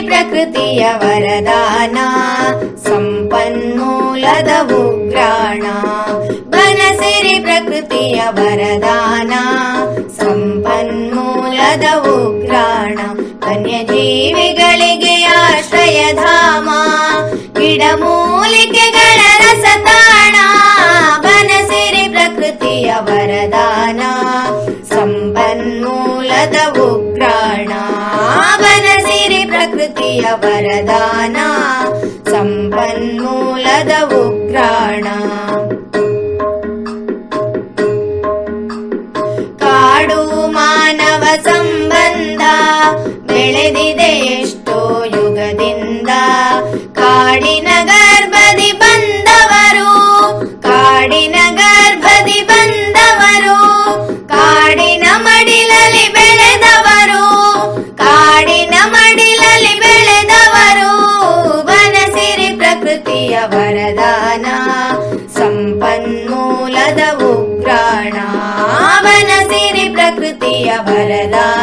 ಪ್ರಕೃತಿಯ ವರದಾನ ಸಂಪನ್ಮೂಲದ ಉಗ್ರಾಣ ಬನಸಿರಿ ಪ್ರಕೃತಿಯ ವರದಾನ ಸಂಪನ್ಮೂಲದ ಉಗ್ರಾಣ ವನ್ಯಜೀವಿಗಳಿಗೆ ಆಶ್ರಯಧಾಮ ಗಿಡಮೂಲಿಕೆಗಳ तृतीयवरदाना सम्पन्मूलदवो ग्राणा प्राण प्रकृतिय वरदा